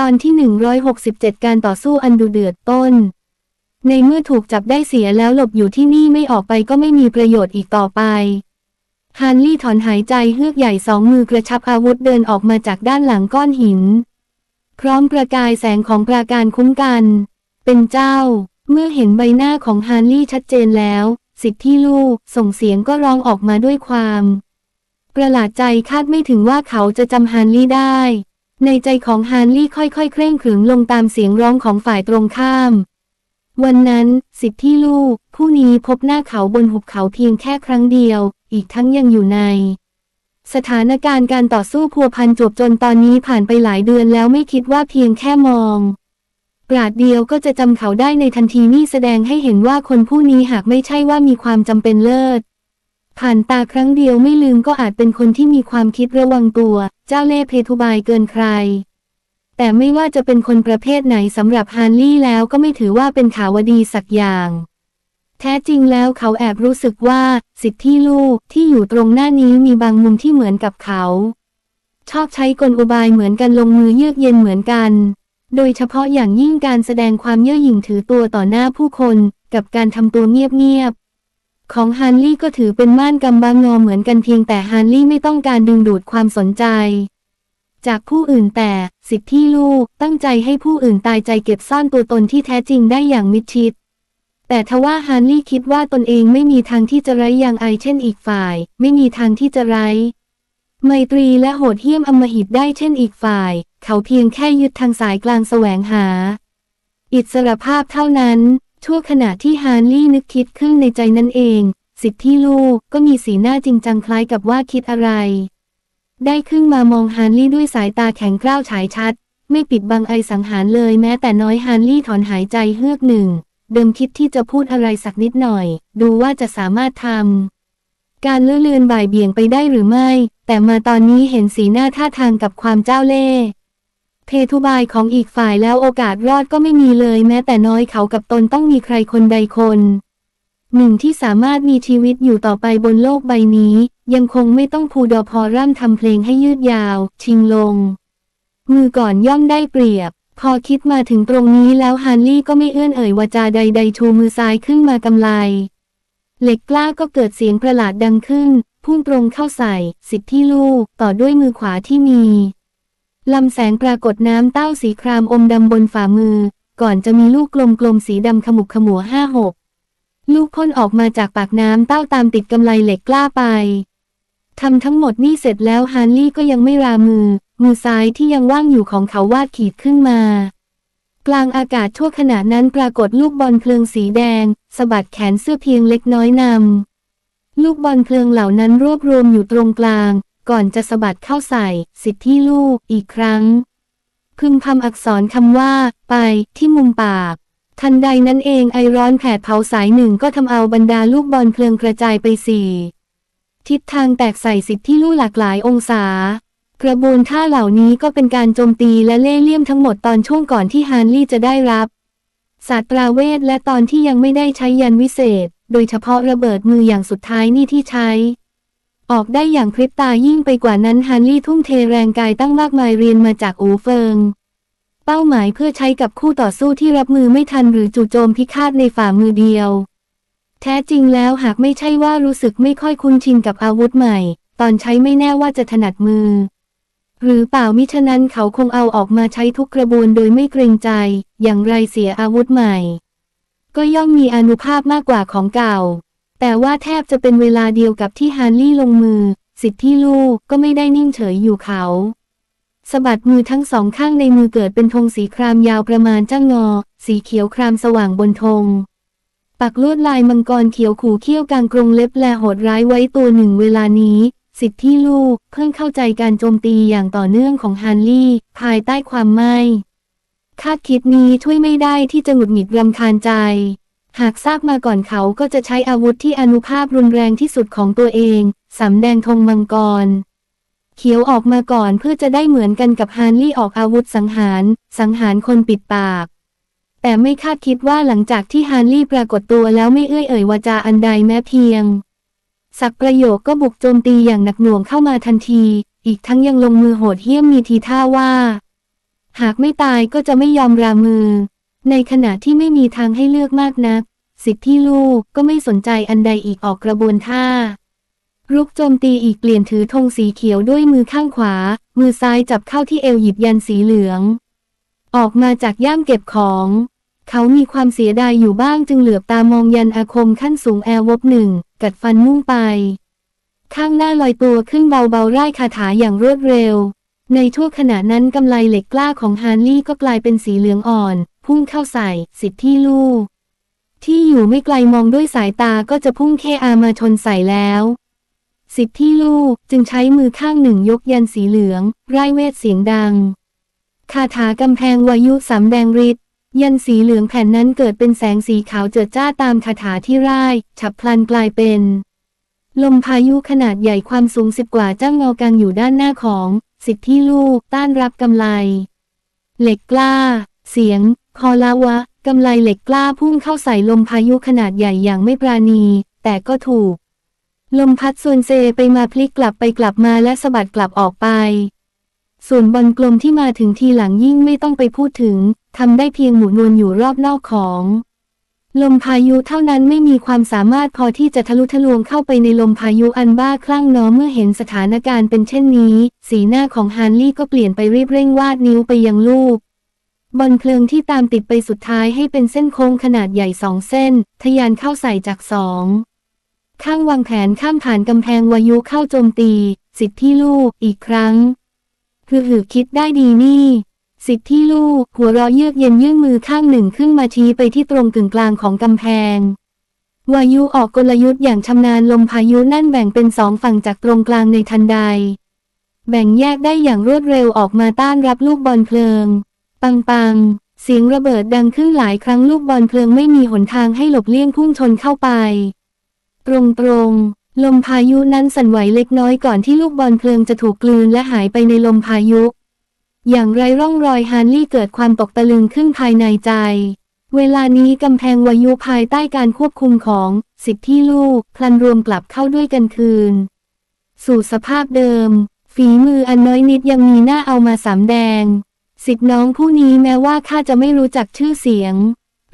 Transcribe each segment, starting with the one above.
ตอนที่ 167 การต่อสู้อันดุเดือดต้น ในเมื่อถูกจับได้เสียแล้วหลบอยู่ที่นี่ไม่ออกไปก็ไม่มีประโยชน์อีกต่อไปฮันลี่ถอนหายใจเฮือกใหญ่สองมือกระชับอาวุธเดินออกมาจากด้านหลังก้อนหิน พร้อมประกายแสงของปราการคุ้มกัน เป็นเจ้า เมื่อเห็นใบหน้าของฮันลี่ชัดเจนแล้ว สิทธิลูกส่งเสียงก็ร้องออกมาด้วยความ ประหลาดใจคาดไม่ถึงว่าเขาจะจำฮันลี่ได้ ในใจของฮันลี่ค่อยๆ เคร่งขรึมลงตามเสียงร้องของฝ่ายตรงข้าม วันนั้นสิทธิลูก ผู้นี้พบหน้าเขาบนหุบเขาเพียงแค่ครั้งเดียว อีกทั้งยังอยู่ใน สถานการณ์การต่อสู้พัวพันจบจนตอนนี้ผ่านไปหลายเดือนแล้วไม่คิดว่าเพียงแค่มองปราดเดียวก็จะจำเขาได้ในทันทีนี่แสดงให้เห็นว่าคนผู้นี้หากไม่ใช่ว่ามีความจำเป็นเลิศ ผ่านตาครั้งเดียวไม่ลืมก็อาจเป็นคนที่มีความคิดระวังตัว เจ้าเล่ห์เพทุบายเกินใคร แต่ไม่ว่าจะเป็นคนประเภทไหนสำหรับฮานลี่แล้วก็ไม่ถือว่าเป็นขาวดีสักอย่าง แท้จริงแล้วเขาแอบรู้สึกว่า สิทธิลูกที่อยู่ตรงหน้านี้มีบางมุมที่เหมือนกับเขา ชอบใช้กลอุบายเหมือนกันลงมือเยือกเย็นเหมือนกัน โดยเฉพาะอย่างยิ่งการแสดงความเย่อหยิ่งถือตัวต่อหน้าผู้คน กับการทำตัวเงียบ ของฮันลี่ก็ถือเป็นม่านกำบังงอเหมือนกันเพียงแต่ฮันลี่ไม่ต้องการดึงดูดความสนใจ จากผู้อื่นแต่สิทธิลูกตั้งใจให้ผู้อื่นตายใจเก็บซ่อนตัวตนที่แท้จริงได้อย่างมิดชิด แต่ทว่าฮันลี่คิดว่าตนเองไม่มีทางที่จะไร้อย่างไอเช่นอีกฝ่าย ไม่มีทางที่จะไร้ไมตรีและโหดเหี้ยมอำมหิตได้เช่นอีกฝ่าย เขาเพียงแค่ยึดทางสายกลางแสวงหา อิสรภาพเท่านั้น ชั่วขณะที่ฮานลี่นึกคิดขึ้นในใจนั่นเอง สิทธิลูกก็มีสีหน้าจริงจังคล้ายกับว่าคิดอะไร ได้ขึ้นมามองฮานลี่ด้วยสายตาแข็งกร้าวฉายชัด ไม่ปิดบังไอสังหารเลยแม้แต่น้อยฮานลี่ถอนหายใจเฮือกหนึ่ง เดิมคิดที่จะพูดอะไรสักนิดหน่อย ดูว่าจะสามารถทำการเลื่อเลือนบ่ายเบี่ยงไปได้หรือไม่ แต่มาตอนนี้เห็นสีหน้าท่าทางกับความเจ้าเล่ห์ เพทุบายของอีกฝ่ายแล้วโอกาสรอดก็ไม่มีเลยแม้แต่น้อยเขากับตนต้องมีใครคนใดคนหนึ่งที่สามารถมีชีวิตอยู่ต่อไปบนโลกใบนี้ ยังคงไม่ต้องพูดอพอร่ำทำเพลงให้ยืดยาว ชิงลง มือก่อนย่อมได้เปรียบ พอคิดมาถึงตรงนี้แล้วฮันลี่ก็ไม่เอื้อนเอ่ยวาจาใด ๆ ชูมือซ้ายขึ้นมากำไลเหล็กกล้าก็เกิดเสียงประหลาดดังขึ้น พุ่งตรงเข้าใส่ สิทธิที่ลูกต่อด้วยมือขวาที่มี ลำแสงปรากฏน้ำเต้าสีครามอมดำบนฝ่ามือ ก่อนจะมีลูกกลมๆสีดำขมุกขมัวห้าหกลูกพ่นออกมาจากปากน้ำเต้าตามติดกำไลเหล็กกล้าไปทำทั้งหมดนี่เสร็จแล้วฮานลี่ก็ยังไม่รามือ มือซ้ายที่ยังว่างอยู่ของเขาวาดขีดขึ้นมา กลางอากาศชั่วขณะนั้นปรากฏลูกบอลเพลิงสีแดงสะบัดแขนเสื้อเพียงเล็กน้อยนำลูกบอลเพลิงเหล่านั้นรวบรวมอยู่ตรงกลาง ก่อนจะสะบัดเข้าใส่ สิทธิที่ลูกอีกครั้ง พึงพำอักษรคำว่า ไปที่มุมปาก ทันใดนั้นเองไอร้อนแผดเผาสายหนึ่งก็ทำเอาบรรดาลูกบอลเพลิงกระจายไปสี่ทิศทางแตกใส่สิทธิที่ลูกหลากหลายองศา กระบวนท่าเหล่านี้ก็เป็นการโจมตีและเล่ห์เลี่ยมทั้งหมดตอนช่วงก่อนที่ฮานลี่จะได้รับศาสตราเวทและตอนที่ยังไม่ได้ใช้ยันวิเศษ โดยเฉพาะระเบิดมืออย่างสุดท้ายนี่ที่ใช้ ออกได้อย่างพริบตายิ่งไปกว่านั้นฮันลี่ทุ่มเทแรงกายตั้งมากมายเรียนมาจากอูเฟิง เป้าหมายเพื่อใช้กับคู่ต่อสู้ที่รับมือไม่ทันหรือจู่โจมพิฆาตในฝ่ามือเดียว แท้จริงแล้วหากไม่ใช่ว่ารู้สึกไม่ค่อยคุ้นชินกับอาวุธใหม่ ตอนใช้ไม่แน่ว่าจะถนัดมือ หรือเปล่ามิฉะนั้นเขาคงเอาออกมาใช้ทุกกระบวนโดยไม่เกรงใจ อย่างไรเสียอาวุธใหม่ ก็ย่อมมีอนุภาพมากกว่าของเก่า แต่ว่าแทบจะเป็นเวลาเดียวกับที่ฮานลี่ลงมือ สิทธิลูกก็ไม่ได้นิ่งเฉยอยู่เขาสะบัดมือทั้งสองข้างในมือเกิดเป็นธงสีครามยาวประมาณจ้างงอ สีเขียวครามสว่างบนธง ปักลวดลายมังกรเขียวขู่เขี้ยวกลางกรงเล็บแลโหดร้ายไว้ตัวหนึ่งเวลานี้ สิทธิลูกเพิ่งเข้าใจการโจมตีอย่างต่อเนื่องของฮันลี่ ภายใต้ความไม่ คาดคิดนี้ช่วยไม่ได้ที่จะหงุดหงิดรำคาญใจ หากทราบมาก่อนเขาก็จะใช้อาวุธที่อนุภาพรุนแรงที่สุดของตัวเองสำแดงธงมังกร เขียวออกมาก่อนเพื่อจะได้เหมือนกันกับฮานลี่ออกอาวุธสังหาร สังหารคนปิดปาก แต่ไม่คาดคิดว่าหลังจากที่ฮานลี่ปรากฏตัวแล้วไม่เอื้อยเอ่ยวาจาอันใดแม้เพียง สักประโยคก็บุกโจมตีอย่างหนักหน่วงเข้ามาทันที อีกทั้งยังลงมือโหดเหี้ยมมีทีท่าว่า หากไม่ตายก็จะไม่ยอมรามือ ในขณะที่ไม่มีทางให้เลือกมากนัก สิทธิลูกก็ไม่สนใจอันใดอีกออกกระบวนท่า รุกโจมตีอีกเปลี่ยนถือธงสีเขียวด้วยมือข้างขวา มือซ้ายจับเข้าที่เอวหยิบยันสีเหลือง ออกมาจากย่ามเก็บของ เขามีความเสียดายอยู่บ้างจึงเหลือบตามองยันอาคมขั้นสูงแอร์วบหนึ่ง กัดฟันมุ่งไป ข้างหน้าลอยตัวขึ้นเบาๆไร่คาถาอย่างรวดเร็วในทั่วขณะนั้นกำไลเหล็กกล้าของฮาร์ลี่ก็กลายเป็นสีเหลืองอ่อน พุ่งเข้าใส่ สิทธิลูกที่อยู่ไม่ไกลมองด้วยสายตาก็จะพุ่งเคอามาชนใส่แล้ว สิทธิลูกจึงใช้มือข้างหนึ่งยกยันสีเหลือง ไร้เวทเสียงดัง คาถากำแพงวายุสามแดงฤทธิ์ยันสีเหลืองแผ่นนั้นเกิดเป็นแสงสีขาวเจิดจ้าตามคาถาที่ร่าย ฉับพลันกลายเป็น ลมพายุขนาดใหญ่ความสูงสิบกว่าจ้างเงากางอยู่ด้านหน้าของ สิทธิลูกต้านรับกำไล เหล็กกล้า เสียง คอลาวะกำไลเหล็กกล้าพุ่งเข้าใส่ลมพายุขนาดใหญ่อย่างไม่ปราณี แต่ก็ถูก ลมพัดส่วนเซไปมาพลิกกลับไปกลับมาและสะบัดกลับออกไป ส่วนบอลกลมที่มาถึงทีหลังยิ่งไม่ต้องไปพูดถึงทำได้เพียงหมุนวนอยู่รอบนอกของ ลมพายุเท่านั้นไม่มีความสามารถพอที่จะทะลุทะลวงเข้าไปในลมพายุอันบ้าคลั่งน้อเมื่อเห็นสถานการณ์เป็นเช่นนี้ สีหน้าของฮานลี่ก็เปลี่ยนไปรีบเร่งวาดนิ้วไปยังลูก บอลเพลิงที่ตามติดไปสุดท้ายให้เป็นเส้นโค้งขนาดใหญ่สองเส้นทะยานเข้าใส่จากสอง ข้างวางแผนข้ามผ่านกำแพงวายุเข้าโจมตี สิทธิลูกอีกครั้งคือหือคิดได้ดีนี่ สิทธิลูก หัวเราะเยือกเย็นยื่นมือข้างหนึ่งขึ้นมาชี้ไปที่ตรงกึ่งกลางของกำแพงวายุออกกลยุทธ์อย่างชำนาญลมพายุนั่นแบ่งเป็นสองฝั่งจากตรงกลางในทันใด แบ่งแยกได้อย่างรวดเร็วออกมาต้านรับลูกบอลเพลิง ปังปัง เสียงระเบิดดังขึ้นหลายครั้งลูกบอลเพลิงไม่มีหนทางให้หลบเลี่ยงพุ่งชนเข้าไป ตรงตรงๆลมพายุนั้นสั่นไหวเล็กน้อยก่อนที่ลูกบอลเพลิงจะถูกกลืนและหายไปในลมพายุ อย่างไรร่องรอยฮาร์ลี่เกิดความตกตะลึงขึ้นภายในใจ เวลานี้กำแพงวายุภายใต้การควบคุมของสิทธิลูกพลันรวมกลับเข้าด้วยกันคืน สู่สภาพเดิม ฝีมืออันน้อยนิดยังมีหน้าเอามาสามแดง สิทธิน้องผู้นี้แม้ว่าข้าจะไม่รู้จักชื่อเสียง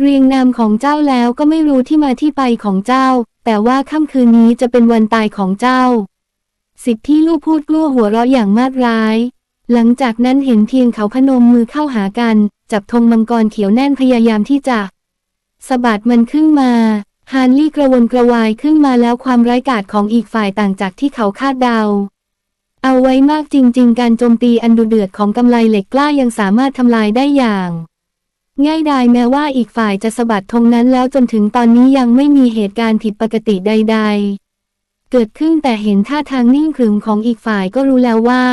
เรียงนามของเจ้าแล้วก็ไม่รู้ที่มาที่ไปของเจ้า แต่ว่าค่ำคืนนี้จะเป็นวันตายของเจ้า สิทธิลูกพูดกลัวหัวเราะอย่างมาดร้าย หลังจากนั้นเห็นเพียงเขาพนมมือเข้าหากัน จับธงมังกรเขียวแน่นพยายามที่จะสะบัดมันขึ้นมาฮานลี่กระวนกระวายขึ้นมาแล้วความร้ายกาจของอีกฝ่ายต่างจากที่เขาคาดเดา เอาไว้มากจริง ๆ การโจมตีอันดุเดือดของกำไลเหล็กกล้ายังสามารถทำลายได้อย่าง ง่ายดายแม้ว่าอีกฝ่ายจะสะบัดธงนั้นแล้วจนถึงตอนนี้ยังไม่มีเหตุการณ์ผิดปกติใด ๆ เกิดขึ้นแต่เห็นท่าทางนิ่งขรึมของอีกฝ่ายก็รู้แล้วว่า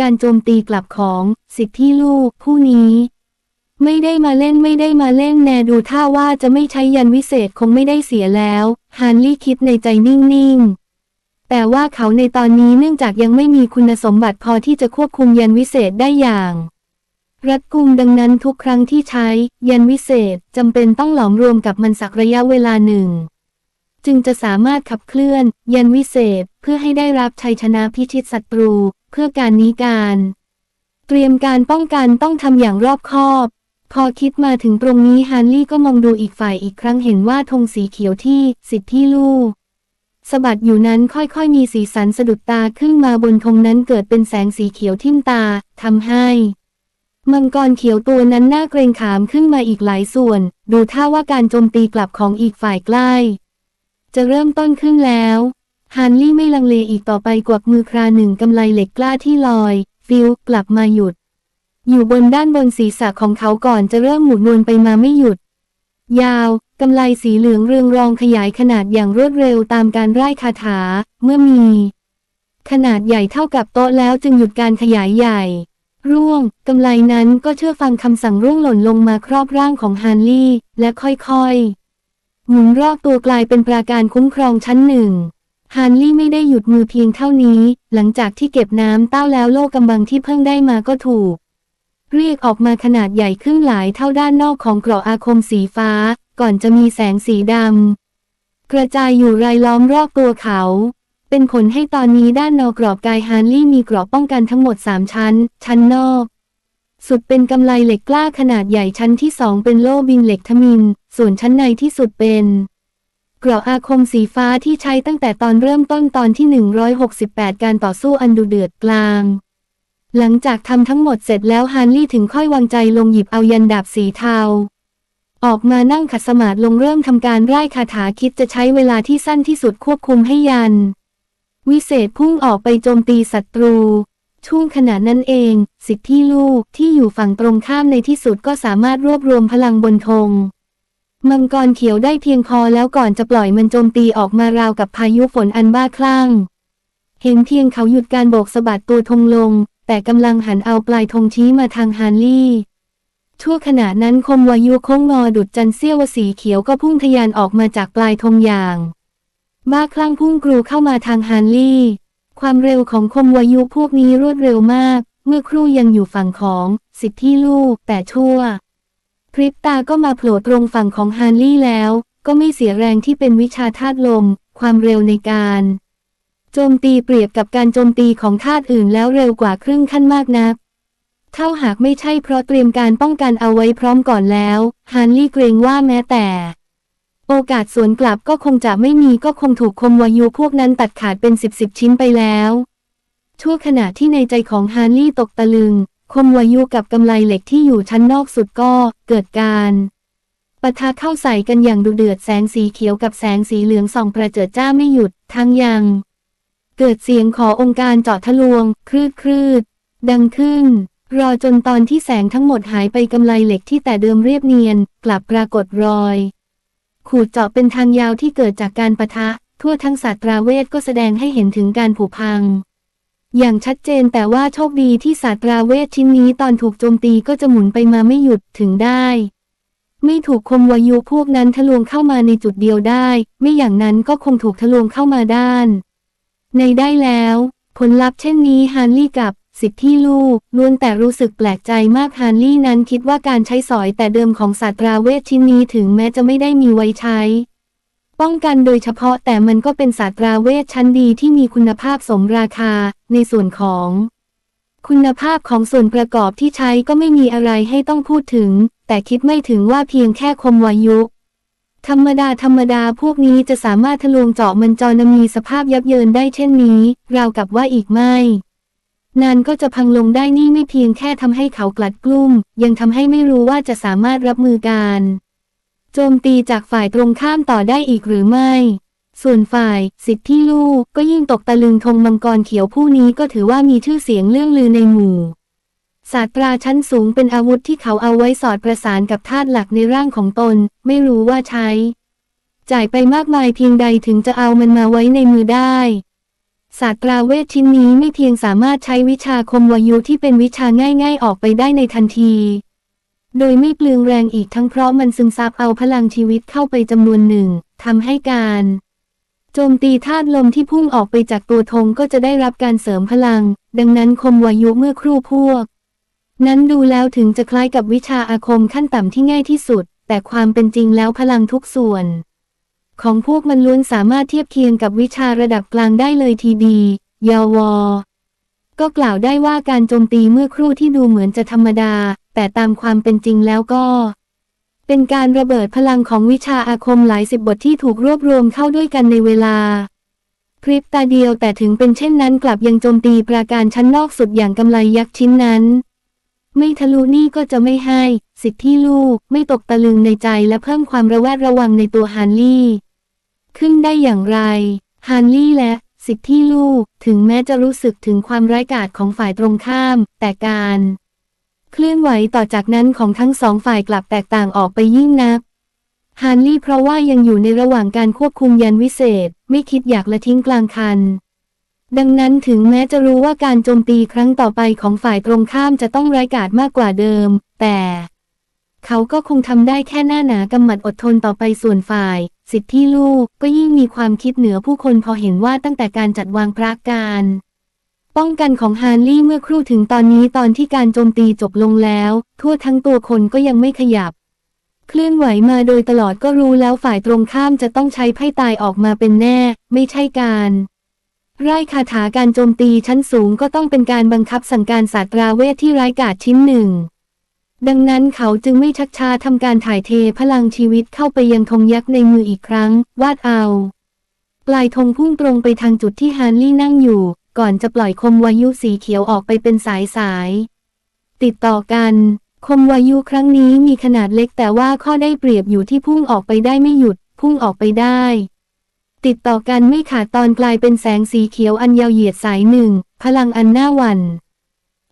การโจมตีกลับของสิทธิลูกผู้นี้ ไม่ได้มาเล่นไม่ได้มาเล่นแนดูท่าว่าจะไม่ใช้ยันวิเศษคงไม่ได้เสียแล้ว ฮานลี่คิดในใจนิ่งๆ แต่ว่าเขาในตอนนี้เนื่องจากยังไม่มีคุณสมบัติพอที่จะควบคุมยันวิเศษได้อย่าง รัดกุมดังนั้นทุกครั้งที่ใช้ ยันวิเศษจำเป็นต้องหลอมรวมกับมันสักระยะเวลาหนึ่ง จึงจะสามารถขับเคลื่อน ยันวิเศษเพื่อให้ได้รับชัยชนะพิชิตศัตรู เพื่อการนี้การ เตรียมการป้องกันต้องทำอย่างรอบคอบพอคิดมาถึงตรงนี้ฮานลี่ก็มองดูอีกฝ่ายอีกครั้งเห็นว่าธงสีเขียวที่สิทธิลูก สะบัดอยู่นั้นค่อยๆ มีสีสันสะดุดตาขึ้นมาบนธงนั้นเกิดเป็นแสงสีเขียวทิ่มตาทำให้มังกรเขียวตัวนั้นหน่าเกรงขามขึ้นมาอีกหลายส่วน ดูท่าว่าการโจมตีกลับของอีกฝ่ายใกล้ จะเริ่มต้นขึ้นแล้วฮานลี่ไม่ลังเลอีกต่อไปกวักมือคราหนึ่งกำไลเหล็กกล้าที่ลอย ฟิวกลับมาหยุด อยู่บนด้านบนศีรษะของเขาก่อนจะเริ่มหมุนวนไปมาไม่หยุด ยาว กำไลสีเหลืองเรืองรองขยายขนาดอย่างรวดเร็วตามการไร้คาถา เมื่อมี ขนาดใหญ่เท่ากับโต๊ะแล้วจึงหยุดการขยายใหญ่ ร่วงกำไลนั้นก็เชื่อฟังคำสั่งร่วงหล่นลงมาครอบร่างของฮานลี่ และค่อยๆ หมุนรอบตัวกลายเป็นปราการคุ้มครองชั้นหนึ่งฮานลี่ไม่ได้หยุดมือเพียงเท่านี้ หลังจากที่เก็บน้ำเต้าแล้วโลกกำบังที่เพิ่งได้มาก็ถูก เรียกออกมาขนาดใหญ่ขึ้นหลายเท่าด้านนอกของเกราะอาคมสีฟ้า ก่อนจะมีแสงสีดำกระจายอยู่รายล้อมรอบตัวเขา เป็นผลให้ตอนนี้ด้านนอกกรอบกายฮานลี่มีกราะป้องกันทั้งหมด 3 ชั้น ชั้นนอก สุดเป็นกำไลเหล็กกล้าขนาดใหญ่ชั้นที่สองเป็นโล่บินเหล็กทมิน ส่วนชั้นในที่สุดเป็นเกราะอาคมสีฟ้าที่ใช้ตั้งแต่ตอนเริ่มต้นตอนที่ 168 การต่อสู้อันดุเดือดกลาง หลังจากทำทั้งหมดเสร็จแล้วฮานลี่ถึงค่อยวางใจลงหยิบเอายันดาบสีเทา ออกมานั่งขัดสมาธิลงเริ่มทำการไร้คาถาคิดจะใช้เวลาที่สั้นที่สุดควบคุมให้ยัน วิเศษพุ่งออกไปโจมตีศัตรู ช่วงขณะนั้นเอง สิทธิลูกที่อยู่ฝั่งตรงข้ามในที่สุดก็สามารถรวบรวมพลังบนธงมังกรเขียวได้เพียงพอแล้วก่อนจะปล่อยมันโจมตีออกมาราวกับพายุฝนอันบ้าคลั่ง เห็นเพียงเขาหยุดการโบกสะบัดตัวธงลง แต่กำลังหันเอาปลายธงชี้มาทางฮานลี่ ชั่วขณะนั้นคมวายุโค้งงอดุดจันเสี้ยวสีเขียวก็พุ่งทะยานออกมาจากปลายธงอย่าง บ้าคลั่งพุ่งกรูเข้ามาทางฮานลี่ ความเร็วของคมวายุพวกนี้รวดเร็วมาก เมื่อครู่ยังอยู่ฝั่งของสิทธิลูก แต่ชั่ว พริบตาก็มาโผล่ตรงฝั่งของฮานลี่แล้ว ก็ไม่เสียแรงที่เป็นวิชาธาตุลม ความเร็วในการโจมตีเปรียบกับการโจมตีของธาตุอื่นแล้วเร็วกว่าครึ่งขั้นมากนัก เท่าหากไม่ใช่เพราะเตรียมการป้องกันเอาไว้พร้อมก่อนแล้วฮานลี่เกรงว่าแม้แต่ โอกาสสวนกลับก็คงจะไม่มีก็คงถูกคมวายุพวกนั้นตัดขาดเป็นสิบสิบชิ้นไปแล้วชั่วขณะที่ในใจของฮานลี่ตกตะลึง คมวายุกับกำไลเหล็กที่อยู่ชั้นนอกสุดก็เกิดการปะทะเข้าใส่กันอย่างดุเดือดแสงสีเขียวกับแสงสีเหลืองส่องประเจิดจ้าไม่หยุด ทั้งยัง เกิดเสียงขอองค์การเจาะทะลวง คลืดคลืดดังขึ้น รอจนตอนที่แสงทั้งหมดหายไปกำไลเหล็กที่แต่เดิมเรียบเนียน กลับปรากฏรอย ขูดเจาะเป็นทางยาวที่เกิดจากการปะทะ ทั่วทั้งศาสตราเวทก็แสดงให้เห็นถึงการผุพัง อย่างชัดเจนแต่ว่าโชคดีที่ศาสตราเวทชิ้นนี้ตอนถูกโจมตีก็จะหมุนไปมาไม่หยุดถึงได้ ไม่ถูกคมวายุพวกนั้นทะลวงเข้ามาในจุดเดียวได้ ไม่อย่างนั้นก็คงถูกทะลวงเข้ามาด้าน ในได้แล้ว ผลลัพธ์เช่นนี้ฮานลี่กับ สิทธิลูกล้วนแต่รู้สึกแปลกใจมากฮานลี่นั้นคิดว่าการใช้สอยแต่เดิมของศาสตราเวทชิ้นนี้ถึงแม้จะไม่ได้มีไว้ใช้ ป้องกันโดยเฉพาะแต่มันก็เป็นศาสตราเวทชั้นดีที่มีคุณภาพสมราคา ในส่วนของ คุณภาพของส่วนประกอบที่ใช้ก็ไม่มีอะไรให้ต้องพูดถึง แต่คิดไม่ถึงว่าเพียงแค่คมวายุธรรมดาธรรมดาพวกนี้จะสามารถทะลวงเจาะมันจอนมีสภาพยับเยินได้เช่นนี้ ราวกับว่าอีกไม่ นานก็จะพังลงได้นี่ไม่เพียงแค่ทำให้เขากลัดกลุ้ม ยังทำให้ไม่รู้ว่าจะสามารถรับมือการ โจมตีจากฝ่ายตรงข้ามต่อได้อีกหรือไม่ ส่วนฝ่าย สิทธิลูกก็ยิ่งตกตะลึงธงมังกรเขียวผู้นี้ก็ถือว่ามีชื่อเสียงเรื่องลือในหมู่ศาสตราชั้นสูงเป็นอาวุธที่เขาเอาไว้สอดประสานกับธาตุหลักในร่างของตน ไม่รู้ว่าใช้ จ่ายไปมากมายเพียงใดถึงจะเอามันมาไว้ในมือได้ ศาสตราเวทชิ้นนี้ไม่เพียงสามารถใช้วิชาคมวายุที่เป็นวิชาง่ายๆออกไปได้ในทันที โดยไม่เปลืองแรงอีกทั้งเพราะมันซึมซับเอาพลังชีวิตเข้าไปจำนวนหนึ่งทำให้การโจมตีธาตุลมที่พุ่งออกไปจากตัวธงก็จะได้รับการเสริมพลัง ดังนั้นคมวายุเมื่อครู่พวก นั้นดูแล้วถึงจะคล้ายกับวิชาอาคมขั้นต่ำที่ง่ายที่สุด แต่ความเป็นจริงแล้วพลังทุกส่วน ของพวกมันล้วนสามารถเทียบเคียงกับวิชาระดับกลางได้เลยทีดียาวอก็กล่าวได้ว่าการโจมตีเมื่อครู่ที่ดูเหมือนจะธรรมดา แต่ตามความเป็นจริงแล้วก็ เป็นการระเบิดพลังของวิชาอาคมหลายสิบบทที่ถูกรวบรวมเข้าด้วยกันในเวลาพริบตาเดียวแต่ถึงเป็นเช่นนั้นกลับยังโจมตีปราการชั้นนอกสุดอย่างกำไลยักษ์ชิ้นนั้น ไม่ทะลุนี่ก็จะไม่ให้ สิทธิลูกไม่ตกตะลึงในใจและเพิ่มความระแวดระวังในตัวฮานลี่ ขึ้นได้อย่างไร ฮานลี่และสิทธิลูก ถึงแม้จะรู้สึกถึงความร้ายกาจของฝ่ายตรงข้าม แต่การ เคลื่อนไหวต่อจากนั้นของทั้งสองฝ่ายกลับแตกต่างออกไปยิ่งนักฮานลี่เพราะว่ายังอยู่ในระหว่างการควบคุมยันวิเศษ ไม่คิดอยากละทิ้งกลางคัน ดังนั้นถึงแม้จะรู้ว่าการโจมตีครั้งต่อไปของฝ่ายตรงข้ามจะต้องร้ายกาจมากกว่าเดิม แต่ เขาก็คงทำได้แค่หน้าหนากำหมัดอดทนต่อไปส่วนฝ่าย สิทธิลูกก็ยิ่งมีความคิดเหนือผู้คนพอเห็นว่าตั้งแต่การจัดวางพระการ ป้องกันของฮานลี่เมื่อครู่ถึงตอนนี้ตอนที่การโจมตีจบลงแล้ว ทั่วทั้งตัวคนก็ยังไม่ขยับ เคลื่อนไหวมาโดยตลอดก็รู้แล้วฝ่ายตรงข้ามจะต้องใช้ไพ่ตายออกมาเป็นแน่ ไม่ใช่การไร้คาถาการโจมตีชั้นสูงก็ต้องเป็นการบังคับสั่งการศาสตราเวทที่ร้ายกาจชิ้นหนึ่ง ดังนั้นเขาจึงไม่ชักช้าทำการถ่ายเทพลังชีวิตเข้าไปยังธงยักษ์ในมืออีกครั้ง วาดเอา ปลายธงพุ่งตรงไปทางจุดที่ฮาร์ลี่นั่งอยู่ ก่อนจะปล่อยคมวายุสีเขียวออกไปเป็นสายสายๆติดต่อกัน คมวายุครั้งนี้มีขนาดเล็กแต่ว่าข้อได้เปรียบอยู่ที่พุ่งออกไปได้ไม่หยุด พุ่งออกไปได้ ติดต่อกันไม่ขาดตอนกลายเป็นแสงสีเขียวอันยาวเหยียดสายหนึ่ง พลังอันน่าหวั่น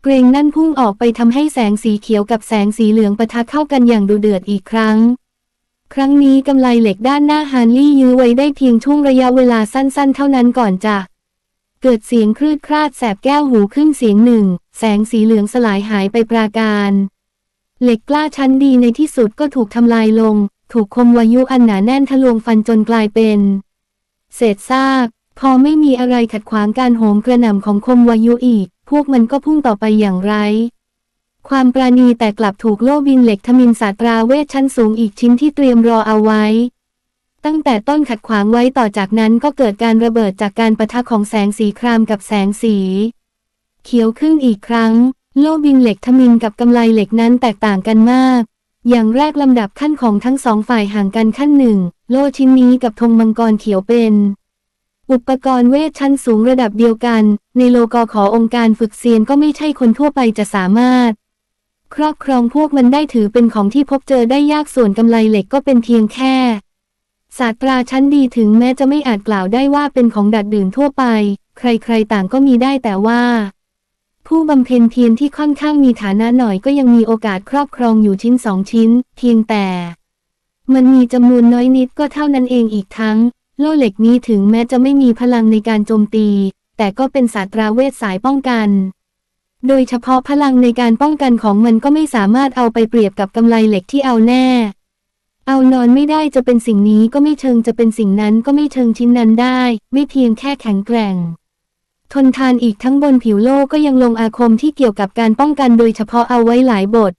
เกรงนั่นพุ่งออกไปทำให้แสงสีเขียวกับแสงสีเหลืองปะทะเข้ากันอย่างดุเดือดอีกครั้ง ครั้งนี้กำไลเหล็กด้านหน้าฮาร์ลี่ยื้อไว้ได้เพียงช่วงระยะเวลาสั้นๆ เท่านั้นก่อนจะเกิดเสียงคลืดคลาดแสบแก้วหูขึ้นเสียงหนึ่ง แสงสีเหลืองสลายหายไปปราการ เหล็กกล้าชั้นดีในที่สุดก็ถูกทำลายลง ถูกคมวายุอันหนาแน่นทะลวงฟันจนกลายเป็น เศษซาก พอไม่มีอะไรขัดขวางการโหมกระหน่ำของคมวายุอีก วกมันก็พุ่งต่อไปอย่างไร ความปราณีแต่กลับถูกโล่บินเหล็กทมินศาสตราเวทชั้นสูงอีกชิ้นที่เตรียมรอเอาไว้ ตั้งแต่ต้นขัดขวางไว้ต่อจากนั้นก็เกิดการระเบิดจากการประทะของแสงสีครามกับแสงสี เขียวขึ้นอีกครั้ง โล่บินเหล็กทมินกับกำไลเหล็กนั้นแตกต่างกันมาก อย่างแรกลำดับขั้นของทั้งสองฝ่ายห่างกันขั้นหนึ่ง โล่ชิ้นนี้กับธงมังกรเขียวเป็น อุปกรณ์เวทชั้นสูงระดับเดียวกัน ในโลกอขอองค์การฝึกเซียนก็ไม่ใช่คนทั่วไปจะสามารถ ครอบครองพวกมันได้ถือเป็นของที่พบเจอได้ยากส่วนกำไลเหล็กก็เป็นเพียงแค่ศาสตราชั้นดีถึงแม้จะไม่อาจกล่าวได้ว่าเป็นของดัดดื่นทั่วไป ใครๆต่างก็มีได้แต่ว่า ผู้บำเพ็ญเพียรที่ค่อนข้างมีฐานะหน่อยก็ยังมีโอกาสครอบครองอยู่ชิ้นสองชิ้น เพียงแต่ มันมีจำนวนน้อยนิดก็เท่านั้นเองอีกทั้ง โล่เหล็กนี้ถึงแม้จะไม่มีพลังในการโจมตี แต่ก็เป็นศาสตราเวทสายป้องกัน โดยเฉพาะพลังในการป้องกันของมันก็ไม่สามารถเอาไปเปรียบกับกำไลเหล็กที่เอาแน่ เอานอนไม่ได้จะเป็นสิ่งนี้ก็ไม่เชิงจะเป็นสิ่งนั้นก็ไม่เชิงชิ้นนั้นได้ ไม่เพียงแค่แข็งแกร่ง ทนทานอีกทั้งบนผิวโลกก็ยังลงอาคมที่เกี่ยวกับการป้องกันโดยเฉพาะเอาไว้หลายบท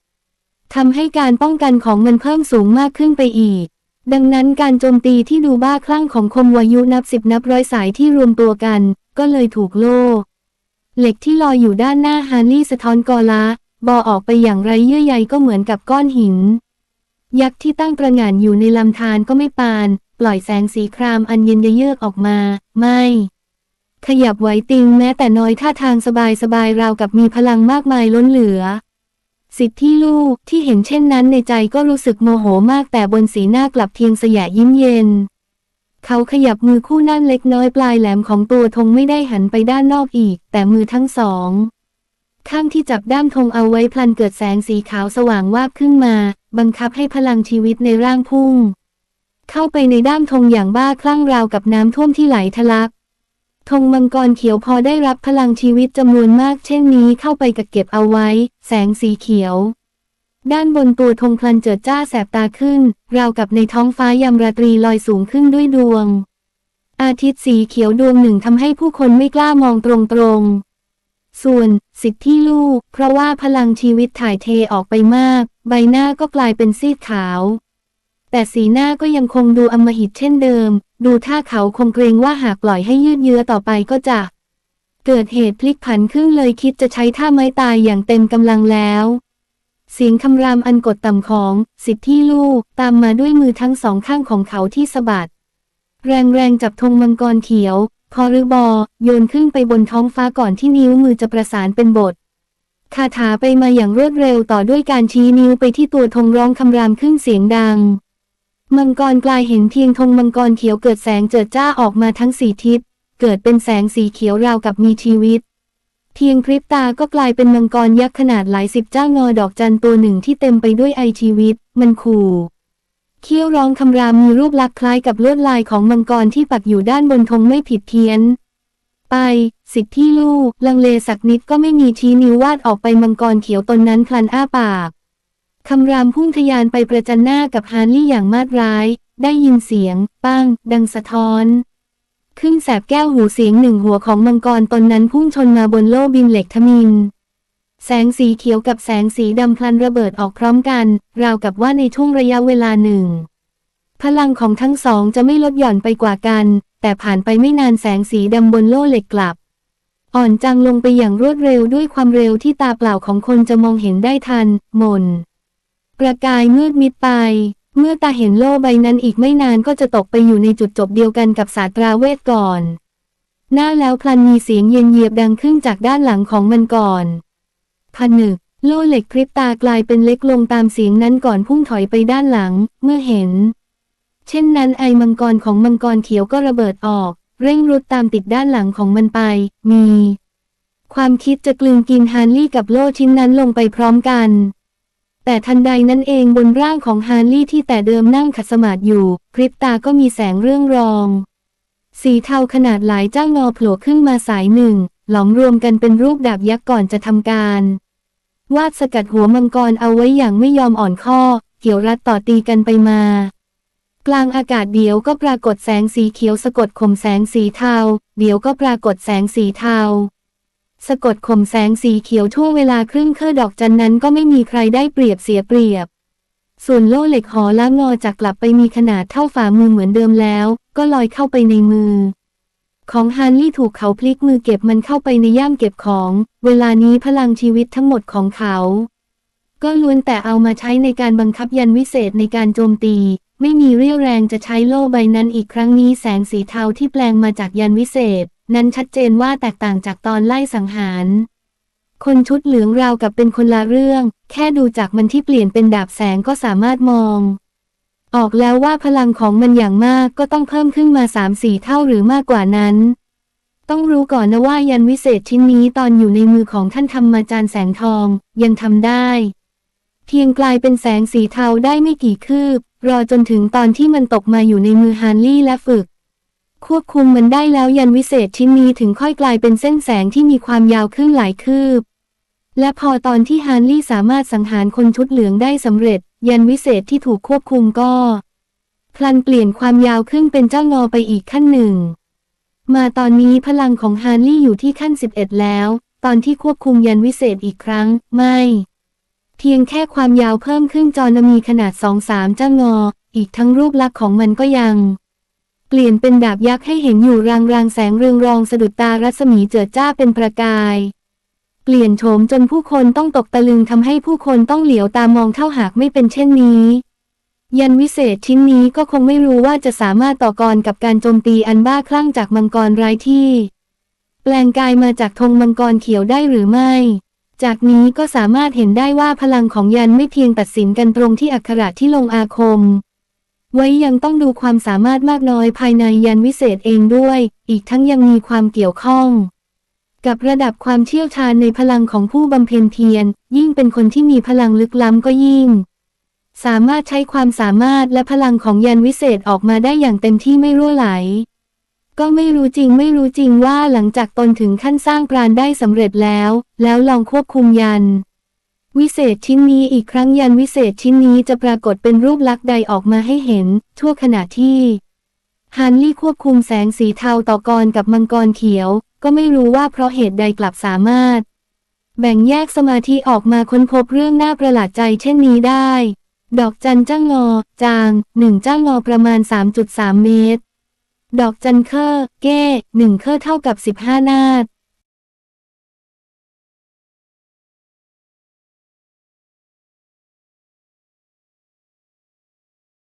ทำให้การป้องกันของมันเพิ่มสูงมากขึ้นไปอีก ดังนั้นการโจมตีที่ดูบ้าคลั่งของคมวายุนับสิบนับร้อยสายที่รวมตัวกัน ก็เลยถูกโล่เหล็กที่ลอยอยู่ด้านหน้าฮาร์ลี่สะท้อนกอละบอออกไปอย่างไรเยื่อใยก็เหมือนกับก้อนหิน ยักษ์ที่ตั้งประหง่านอยู่ในลำธารก็ไม่ปาน ปล่อยแสงสีครามอันเย็นเยือกออกมา ไม่ ขยับไหวติงแม้แต่น้อยท่าทางสบายสบายราวกับมีพลังมากมายล้นเหลือ สิทธิลูกที่เห็นเช่นนั้นในใจก็รู้สึกโมโหมากแต่บนสีหน้ากลับเพียงสยะยิ้มเย็น เขาขยับมือคู่นั่นเล็กน้อยปลายแหลมของตัวธงไม่ได้หันไปด้านนอกอีก แต่มือทั้งสอง ข้างที่จับด้ามธงเอาไว้พลันเกิดแสงสีขาวสว่างวาบขึ้นมา บังคับให้พลังชีวิตในร่างพุ่ง เข้าไปในด้ามธงอย่างบ้าคลั่งราวกับน้ำท่วมที่ไหลทะลัก ธงมังกรเขียวพอได้รับพลังชีวิตจำนวนมากเช่นนี้เข้าไปกักเก็บเอาไว้ แสงสีเขียว ด้านบนตัวธงพลันเจิดจ้าแสบตาขึ้น ราวกับในท้องฟ้ายามราตรีลอยสูงขึ้นด้วยดวง อาทิตย์สีเขียวดวงหนึ่งทำให้ผู้คนไม่กล้ามองตรงๆ ส่วน สิทธิลูก เพราะว่าพลังชีวิตถ่ายเทออกไปมาก ใบหน้าก็กลายเป็นซีดขาว แต่สีหน้าก็ยังคงดูอมหิตเช่นเดิม ดูท่าเขาคงเกรงว่าหากปล่อยให้ยืดเยื้อต่อไปก็จะ เกิดเหตุพลิกผันขึ้นเลยคิดจะใช้ท่าไม้ตายอย่างเต็มกำลังแล้วเสียงคำรามอันกดต่ำของ สิทธิที่ลูกตามมาด้วยมือทั้งสองข้างของเขาที่สะบัด แรงๆจับธงมังกรเขียว พอรือบอ โยนขึ้นไปบนท้องฟ้าก่อนที่นิ้วมือจะประสานเป็นบทคาถาไปมาอย่างรวดเร็วต่อด้วยการชี้นิ้วไปที่ตัวธงร้องคำรามขึ้นเสียงดัง มังกรกลายเห็นเพียงธงมังกรเขียวเกิดแสงเจิดจ้าออกมาทั้งสี่ทิศ เกิดเป็นแสงสีเขียวราวกับมีชีวิต เพียงพริบตาก็กลายเป็นมังกรยักษ์ขนาดหลายสิบเจ้างอดอกจันตัวหนึ่งที่เต็มไปด้วยไอชีวิต มันขู่เขี้ยวร้องคำรามมีรูปลักษณ์คล้ายกับลวดลายของมังกรที่ปักอยู่ด้านบนธงไม่ผิดเพี้ยน ไป สิทธิที่ลูกลังเลสักนิดก็ไม่มีชี้นิ้ววาดออกไปมังกรเขียวตนนั้นพลันอ้าปาก คำรามพุ่งทะยานไปประจันหน้ากับฮาร์ลี่อย่างมาดร้าย ได้ยินเสียงปังดังสะท้อน ขึ้นแสบแก้วหูเสียงหนึ่งหัวของมังกรตนนั้นพุ่งชนมาบนโล่บินเหล็กทมิน แสงสีเขียวกับแสงสีดำพลันระเบิดออกพร้อมกัน ราวกับว่าในช่วงระยะเวลาหนึ่ง พลังของทั้งสองจะไม่ลดหย่อนไปกว่ากัน แต่ผ่านไปไม่นานแสงสีดำบนโล่เหล็กกลับอ่อนจังลงไปอย่างรวดเร็วด้วยความเร็วที่ตาเปล่าของคนจะมองเห็นได้ทัน มน ประกายมืดมิดไป เมื่อตาเห็นโล่ใบนั้นอีกไม่นานก็จะตกไปอยู่ในจุดจบเดียวกันกับศาสตราเวทก่อน หน้าแล้วพลันมีเสียงเย็นเยียบดังขึ้นจากด้านหลังของมันก่อนผนึกโล่เหล็กพริบตากลายเป็นเล็กลงตามเสียงนั้นก่อนพุ่งถอยไปด้านหลัง เมื่อเห็น เช่นนั้นไอมังกรของมังกรเขียวก็ระเบิดออก เร่งรุดตามติดด้านหลังของมันไป มี ความคิดจะกลืนกินฮาร์ลี่กับโล่ชิ้นนั้นลงไปพร้อมกัน แต่ทันใดนั้นเองบนร่างของฮาร์ลี่ที่แต่เดิมนั่งขัดสมาธิอยู่พริบตาก็มีแสงเรื่องรอง สีเทาขนาดหลายเจ้างอโผล่ขึ้นมาสายหนึ่ง หลอมรวมกันเป็นรูปดาบยักษ์ก่อนจะทำการ วาดสกัดหัวมังกรเอาไว้อย่างไม่ยอมอ่อนข้อ เกี่ยวรัดต่อตีกันไปมา กลางอากาศเดี๋ยวก็ปรากฏแสงสีเขียวสะกดข่มแสงสีเทา เดี๋ยวก็ปรากฏแสงสีเทา สะกดข่มแสงสีเขียวทั่วเวลาครึ่งเครือดอกจันนั้นก็ไม่มีใครได้เปรียบเสียเปรียบ ส่วนโล่เหล็กหอละงอจากกลับไปมีขนาดเท่าฝ่ามือเหมือนเดิมแล้ว ก็ลอยเข้าไปในมือ ของฮันลี่ถูกเขาพลิกมือเก็บมันเข้าไปในย่ามเก็บของ เวลานี้พลังชีวิตทั้งหมดของเขา ก็ล้วนแต่เอามาใช้ในการบังคับยันวิเศษในการโจมตี ไม่มีเรี่ยวแรงจะใช้โล่ใบนั้นอีกครั้งนี้แสงสีเทาที่แปลงมาจากยันวิเศษ นั้นชัดเจนว่าแตกต่างจากตอนไล่สังหาร คนชุดเหลืองราวกับเป็นคนละเรื่อง แค่ดูจากมันที่เปลี่ยนเป็นดาบแสงก็สามารถมอง ออกแล้วว่าพลังของมันอย่างมากก็ต้องเพิ่มขึ้นมาสามสี่เท่าหรือมากกว่านั้น ต้องรู้ก่อนนะว่ายันวิเศษชิ้นนี้ตอนอยู่ในมือของท่านธรรมาจารย์แสงทองยังทำได้ เพียงกลายเป็นแสงสีเทาได้ไม่กี่คืบ รอจนถึงตอนที่มันตกมาอยู่ในมือฮานลี่และฝึก ควบคุมมันได้แล้วยันวิเศษชิ้นนี้ถึงค่อยกลายเป็นเส้นแสงที่มีความยาวขึ้นหลายคืบ และพอตอนที่ฮานลี่สามารถสังหารคนชุดเหลืองได้สำเร็จ ยันวิเศษที่ถูกควบคุมก็พลันเปลี่ยนความยาวขึ้นเป็นเจ้างอไปอีกขั้นหนึ่ง มาตอนนี้พลังของฮานลี่อยู่ที่ขั้น 11 แล้ว ตอนที่ควบคุมยันวิเศษอีกครั้ง ไม่ เพียงแค่ความยาวเพิ่มขึ้นจอนมีขนาดสองสามเจ้างอ อีกทั้งรูปลักษณ์ของมันก็ยัง เปลี่ยนเป็นดาบยักษ์ให้เห็นอยู่รางรางแสงเรืองรองสะดุดตารัศมีเจิดจ้าเป็นประกาย เปลี่ยนโฉมจนผู้คนต้องตกตะลึงทำให้ผู้คนต้องเหลียวตามองเท่าหากไม่เป็นเช่นนี้ ยันวิเศษชิ้นนี้ก็คงไม่รู้ว่าจะสามารถต่อกรกับการโจมตีอันบ้าคลั่งจากมังกรไร้ที่ แปลงกายมาจากธงมังกรเขียวได้หรือไม่จากนี้ก็สามารถเห็นได้ว่าพลังของยันไม่เพียงตัดสินกันตรงที่อักขระที่ลงอาคม ไว้ยังต้องดูความสามารถมากน้อยภายในยันวิเศษเองด้วย อีกทั้งยังมีความเกี่ยวข้อง กับระดับความเชี่ยวชาญในพลังของผู้บำเพ็ญเพียร ยิ่งเป็นคนที่มีพลังลึกล้ำก็ยิ่ง สามารถใช้ความสามารถและพลังของยันวิเศษออกมาได้อย่างเต็มที่ไม่รั่วไหล ก็ไม่รู้จริงไม่รู้จริงว่าหลังจากตนถึงขั้นสร้างปราณได้สำเร็จแล้ว แล้วลองควบคุมยัน วิเศษชิ้นนี้อีกครั้งยันวิเศษชิ้นนี้จะปรากฏเป็นรูปลักษณ์ใดออกมาให้เห็น ทั่วขณะที่ฮันลี่ควบคุมแสงสีเทาต่อกรกับมังกรเขียว ก็ไม่รู้ว่าเพราะเหตุใดกลับสามารถ แบ่งแยกสมาธิออกมาค้นพบเรื่องน่าประหลาดใจเช่นนี้ได้ ดอกจันจ้างอจางหนึ่งจ้างอประมาณ 3.3 เมตร ดอกจันเคอร์เก้หนึ่งเคอร์เท่ากับ 15 นาฏ